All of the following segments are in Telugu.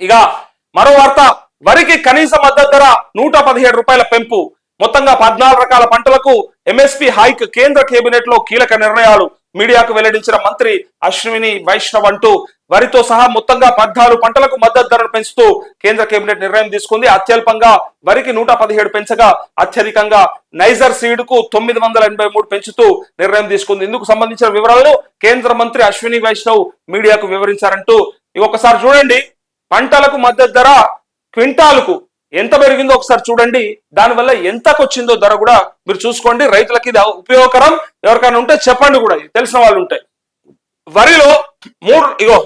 ఇక మరో వార్త వరికి కనీస మద్దతు ధర నూట పదిహేడు రూపాయల పెంపు. మొత్తంగా పద్నాలుగు రకాల పంటలకు ఎంఎస్పి హైక్ కేంద్ర కేబినెట్లో కీలక నిర్ణయాలు మీడియాకు వెల్లడించిన మంత్రి అశ్విని వైష్ణవ్ అంటూ వరితో సహా మొత్తంగా పద్నాలుగు పంటలకు మద్దతు ధరను పెంచుతూ కేంద్ర కేబినెట్ నిర్ణయం తీసుకుంది. అత్యల్పంగా వరికి నూట పదిహేడు పెంచగా అత్యధికంగా నైజర్ సీడ్కు తొమ్మిది వందల ఎనభై మూడు పెంచుతూ నిర్ణయం తీసుకుంది. ఇందుకు సంబంధించిన వివరాలను కేంద్ర మంత్రి అశ్విని వైష్ణవ్ మీడియాకు వివరించారంటూ ఇవి ఒకసారి చూడండి. పంటలకు మద్దతు ధర క్వింటాలకు ఎంత పెరిగిందో ఒకసారి చూడండి. దానివల్ల ఎంతకు వచ్చిందో ధర కూడా మీరు చూసుకోండి. రైతులకి ఇది ఉపయోగకరం. ఎవరికైనా ఉంటే చెప్పండి కూడా. ఇది తెలిసిన వాళ్ళు ఉంటాయి వరిలో మూడు ఇగో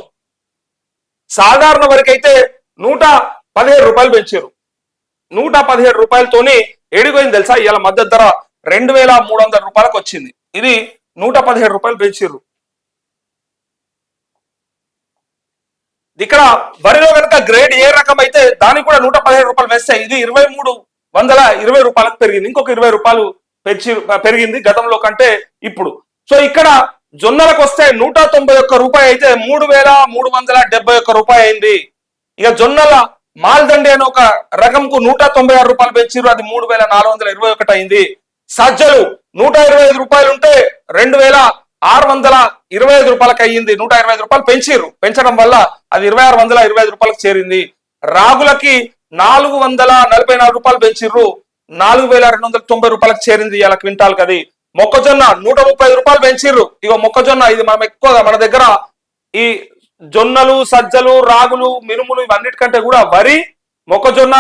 సాధారణ వరకైతే అయితే నూట పదిహేడు రూపాయలు పెంచారు. నూట పదిహేడు రూపాయలతోని ఏడిపోయింది తెలుసా? ఇవాళ మద్దతు ధర రెండు వేల మూడు వందల రూపాయలకు వచ్చింది. ఇది నూట పదిహేడు రూపాయలు పెంచారు. ఇక్కడ వరిలో కనుక గ్రేడ్ ఏ రకం అయితే దానికి కూడా నూట పదిహేడు రూపాయలు వేస్తే ఇది ఇరవై మూడు వందల ఇరవై రూపాయలకు పెరిగింది. ఇంకొక ఇరవై రూపాయలు పెంచి పెరిగింది గతంలో కంటే ఇప్పుడు. సో ఇక్కడ జొన్నలకు వస్తే నూట తొంభై ఒక్క రూపాయి అయితే మూడు వేల మూడు వందల డెబ్బై ఒక్క రూపాయి అయింది. ఇక జొన్నల మాల్దండి అనే ఒక రకంకు నూట తొంభై ఆరు రూపాయలు పెంచారు అది మూడు వేల నాలుగు వందల ఇరవై ఒకటి అయింది. సజ్జలు నూట ఇరవై ఐదు రూపాయలు ఉంటే రెండు వేల ఆరు వందల ఇరవై ఐదు రూపాయలకు అయ్యింది నూట ఇరవై ఐదు రూపాయలు పెంచిర్రు. పెంచడం వల్ల అది ఇరవై ఆరు వందల ఇరవై ఐదు రూపాయలకు చేరింది. రాగులకి నాలుగు వందల నలభై నాలుగు రూపాయలు పెంచిర్రు నాలుగు వేల రెండు వందల తొంభై రూపాయలకు చేరింది ఇలా క్వింటాల్ కది మొక్కజొన్న నూట ముప్పై రూపాయలు పెంచిర్రు. ఇగో మొక్కజొన్న ఇది మనం ఎక్కువగా మన దగ్గర ఈ జొన్నలు సజ్జలు రాగులు మినుములు ఇవన్నిటికంటే కూడా వరి మొక్కజొన్న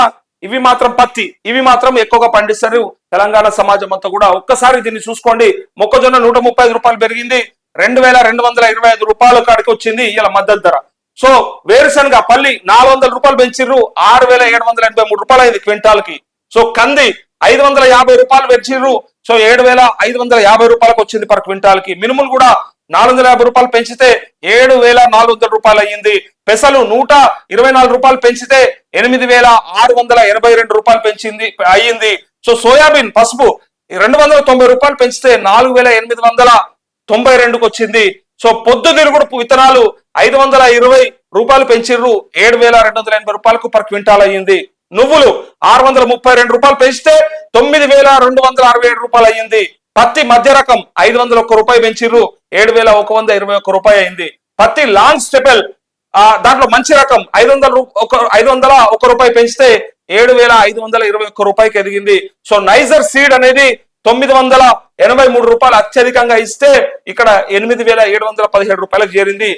ఇవి మాత్రం పత్తి ఇవి మాత్రం ఎక్కువగా పండిస్తారు. తెలంగాణ సమాజం అంతా కూడా ఒక్కసారి దీన్ని చూసుకోండి. మొక్కజొన్న నూట ముప్పై ఐదు రూపాయలు పెరిగింది. రెండు వేల రెండు వందల ఇరవై ఐదు రూపాయల కాడికి వచ్చింది ఇలా మద్దతు ధర. సో వేరుశనగ పల్లి నాలుగు వందల రూపాయలు పెంచిర్రు. ఆరు వేల ఏడు వందల ఎనభై మూడు రూపాయలు అయింది క్వింటాల్కి సో కంది ఐదు వందల యాభై రూపాయలు పెంచిర్రు. సో ఏడు వేల ఐదు వందల యాభై రూపాయలకు వచ్చింది పర్ క్వింటాల్కి మినుములు కూడా నాలుగు వందల యాభై రూపాయలు పెంచితే ఏడు వేల నాలుగు వందల రూపాయలు అయ్యింది. పెసలు నూట ఇరవై నాలుగు రూపాయలు పెంచితే ఎనిమిది వేల ఆరు వందల ఎనభై రెండు రూపాయలు పెంచింది అయ్యింది. సో సోయాబీన్ పసుపు రెండు వందల తొంభై రూపాయలు పెంచితే నాలుగు వేల ఎనిమిది వందల తొంభై రెండుకి వచ్చింది. సో పొద్దు తిరుగుడు విత్తనాలు ఐదు వందల ఇరవై రూపాయలు పెంచిర్రు. ఏడు వేల రెండు వందల ఎనభై రూపాయలకు పర్ క్వింటాల్ అయ్యింది. నువ్వులు ఆరు వందల ముప్పై రెండు రూపాయలు పెంచితే తొమ్మిది వేల రెండు వందల అరవై ఏడు రూపాయలు అయ్యింది. పత్తి మధ్య రకం ఐదు వందల ఒక్క రూపాయి పెంచిర్రు. ఏడు వేల ఒక వంద ఇరవై ఒక్క రూపాయి అయింది. పత్తి లాంగ్ స్టెపెల్ ఆ దాంట్లో మంచి రకం ఐదు వందల ఒక ఐదు వందల ఒక రూపాయి పెంచితే ఏడు వేల ఐదు వందల ఇరవై ఒక్క రూపాయికి ఎదిగింది. సో నైజర్ సీడ్ అనేది తొమ్మిది వందల ఎనభై మూడు రూపాయలు అత్యధికంగా ఇస్తే ఇక్కడ ఎనిమిది వేల ఏడు వందల పదిహేడు రూపాయలకు చేరింది.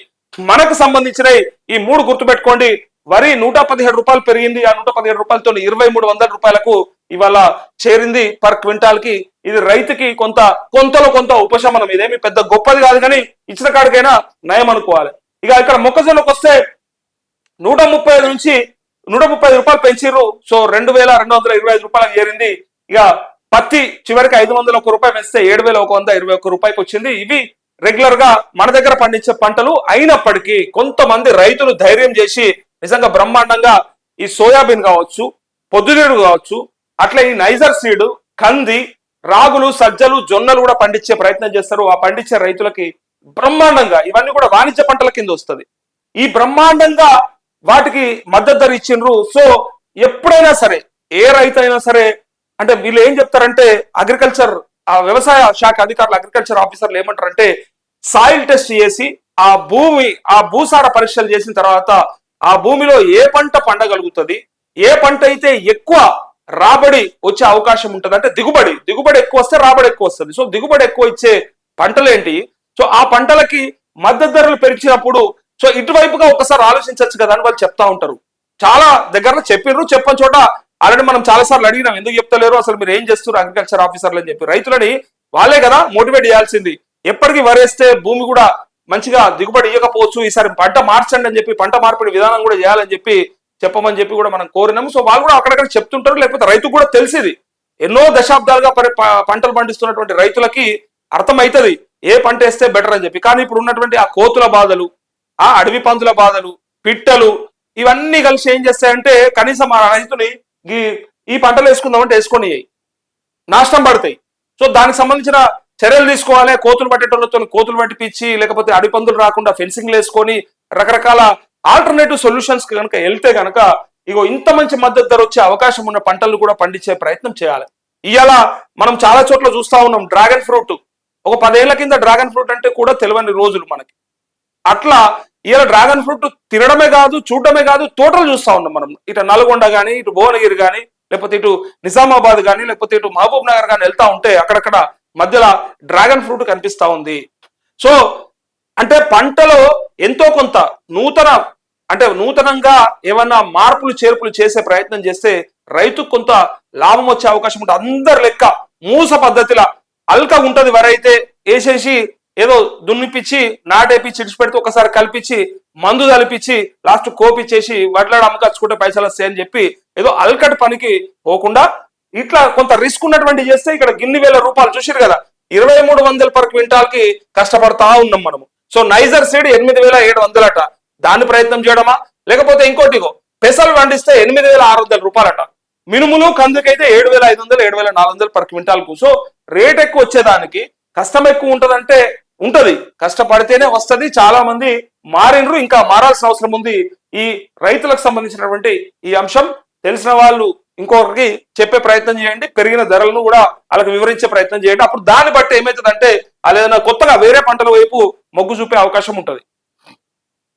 మనకు సంబంధించిన ఈ మూడు గుర్తుపెట్టుకోండి. వరి నూట పదిహేడు రూపాయలు పెరిగింది. ఆ నూట పదిహేడు రూపాయలతో ఇరవై మూడు వందల రూపాయలకు ఇవాళ చేరింది పర్ క్వింటాల్కి ఇది రైతుకి కొంత కొంతలో కొంత ఉపశమనం. ఇదేమి పెద్ద గొప్పది కాదు కానీ ఇచ్చిన కాడికైనా నయం అనుకోవాలి. ఇక ఇక్కడ మొక్కజొన్నకు వస్తే నూట ముప్పై ఐదు నుంచి నూట ముప్పై ఐదు రూపాయలు పెంచిర్రు. సో రెండు వేల రెండు వందల ఇరవై ఐదు రూపాయలకు చేరింది. ఇక పత్తి చివరికి ఐదు వందల ఒక రూపాయి పెంచితే ఏడు వేల ఒక వంద ఇరవై ఒక్క రూపాయికి వచ్చింది. ఇవి రెగ్యులర్గా మన దగ్గర పండించే పంటలు అయినప్పటికీ కొంతమంది రైతులు ధైర్యం చేసి నిజంగా బ్రహ్మాండంగా ఈ సోయాబీన్ కావచ్చు పొద్దునీరు కావచ్చు అట్లా ఈ నైజర్ సీడ్ కంది రాగులు సజ్జలు జొన్నలు కూడా పండించే ప్రయత్నం చేస్తారు. ఆ పండించే రైతులకి బ్రహ్మాండంగా ఇవన్నీ కూడా వాణిజ్య పంటల కింద వస్తుంది. ఈ బ్రహ్మాండంగా వాటికి మద్దతు ధర ఇచ్చిండ్రు. సో ఎప్పుడైనా సరే ఏ రైతు అయినా సరే అంటే వీళ్ళు ఏం చెప్తారంటే అగ్రికల్చర్ ఆ వ్యవసాయ శాఖ అధికారులు అగ్రికల్చర్ ఆఫీసర్లు ఏమంటారంటే సాయిల్ టెస్ట్ చేసి ఆ భూమి ఆ భూసార పరీక్షలు చేసిన తర్వాత ఆ భూమిలో ఏ పంట పండగలుగుతుంది? ఏ పంట అయితే ఎక్కువ రాబడి వచ్చే అవకాశం ఉంటుంది. అంటే దిగుబడి దిగుబడి ఎక్కువ వస్తే రాబడి ఎక్కువ వస్తుంది. సో దిగుబడి ఎక్కువ ఇచ్చే పంటలు ఏంటి సో ఆ పంటలకి మద్దతు ధరలు పెరిచినప్పుడు సో ఇటువైపుగా ఒకసారి ఆలోచించవచ్చు కదా అని వాళ్ళు చెప్తా ఉంటారు. చాలా దగ్గర చెప్పిండ్రు చెప్పని చోట ఆల్రెడీ మనం చాలా సార్లు అడిగినాం. ఎందుకు చెప్తలేరు? అసలు మీరు ఏం చేస్తున్నారు అగ్రికల్చర్ ఆఫీసర్లు అని చెప్పి. రైతులని వాళ్ళే కదా మోటివేట్ చేయాల్సింది. ఎప్పటికీ వరేస్తే భూమి కూడా మంచిగా దిగుబడి ఇవ్వకపోవచ్చు ఈసారి పంట మార్చండి అని చెప్పి పంట మార్పిడి విధానం కూడా చేయాలని చెప్పి చెప్పమని చెప్పి కూడా మనం కోరినాము. సో వాళ్ళు కూడా అక్కడక్కడ చెప్తుంటారు లేకపోతే రైతు కూడా తెలిసింది. ఎన్నో దశాబ్దాలుగా పంటలు పండిస్తున్నటువంటి రైతులకి అర్థమవుతుంది ఏ పంట వేస్తే బెటర్ అని చెప్పి. కానీ ఇప్పుడు ఉన్నటువంటి ఆ కోతుల బాధలు ఆ అడవి పందుల బాధలు పిట్టలు ఇవన్నీ కలిసి ఏం చేస్తాయంటే కనీసం ఆ రైతుని ఈ- ఈ పంటలు వేసుకుందామంటే వేసుకొని నాశనం పడతాయి. సో దానికి సంబంధించిన చర్యలు తీసుకోవాలి. కోతులు పట్టేటోళ్ళతో కోతులు పట్టిపించి లేకపోతే అడవి పందులు రాకుండా ఫెన్సింగ్లు వేసుకొని రకరకాల ఆల్టర్నేటివ్ సొల్యూషన్స్ కనుక వెళ్తే కనుక ఇగో ఇంత మంచి మద్దతు ధర వచ్చే అవకాశం ఉన్న పంటలు కూడా పండించే ప్రయత్నం చేయాలి. ఇవాళ మనం చాలా చోట్ల చూస్తా ఉన్నాం డ్రాగన్ ఫ్రూట్ ఒక పదేళ్ళ కింద డ్రాగన్ ఫ్రూట్ అంటే కూడా తెలియని రోజులు మనకి. అట్లా ఇలా డ్రాగన్ ఫ్రూట్ తినడమే కాదు చూడడమే కాదు తోటలు చూస్తా ఉన్నాం మనం. ఇటు నల్గొండ కానీ ఇటు భువనగిరి కానీ లేకపోతే ఇటు నిజామాబాద్ కానీ లేకపోతే ఇటు మహబూబ్ నగర్ కానీ వెళ్తా ఉంటే అక్కడక్కడ మధ్యలో డ్రాగన్ ఫ్రూట్ కనిపిస్తా ఉంది. సో అంటే పంటలో ఎంతో కొంత నూతన అంటే నూతనంగా ఏమన్నా మార్పులు చేర్పులు చేసే ప్రయత్నం చేస్తే రైతుకు కొంత లాభం వచ్చే అవకాశం ఉంటుంది. అందరి లెక్క మూస పద్ధతిలా అల్క ఉంటది వరైతే వేసేసి ఏదో దున్నిపిచ్చి నాటేపిచ్చి ఇడిచిపెడితే ఒకసారి కలిపించి మందు తలిపించి లాస్ట్ కోపిచ్చేసి వడ్లాడు అమ్మకచ్చుకుంటే పైసలు వస్తాయని చెప్పి ఏదో అల్కటి పనికి పోకుండా ఇట్లా కొంత రిస్క్ ఉన్నటువంటి చేస్తే ఇక్కడ గిన్ని వేల రూపాయలు చూసారు కదా. ఇరవై మూడు వందల పర్ క్వింటాల్కి కష్టపడతా ఉన్నాం మనము. సో నైజర్ సీడ్ ఎనిమిది వేల ఏడు వందలట. దాన్ని ప్రయత్నం చేయడమా? లేకపోతే ఇంకోటిగో పెసలు పండిస్తే ఎనిమిది వేల ఆరు వందల రూపాయలట. మినుములు కందుకైతే ఏడు వేల ఐదు వందలు ఏడు వేల నాలుగు వందలు పర్ క్వింటాల్కు సో రేట్ ఎక్కువ వచ్చేదానికి కష్టం ఎక్కువ ఉంటదంటే ఉంటది. కష్టపడితేనే వస్తుంది. చాలా మంది మారినరు ఇంకా మారాల్సిన అవసరం ఉంది. ఈ రైతులకు సంబంధించినటువంటి ఈ అంశం తెలిసిన వాళ్ళు ఇంకొకరికి చెప్పే ప్రయత్నం చేయండి. పెరిగిన ధరలను కూడా వాళ్ళకి వివరించే ప్రయత్నం చేయండి. అప్పుడు దాన్ని బట్టి ఏమవుతుందంటే వాళ్ళు ఏదైనా కొత్తగా వేరే పంటల వైపు మొగ్గు చూపే అవకాశం ఉంటుంది.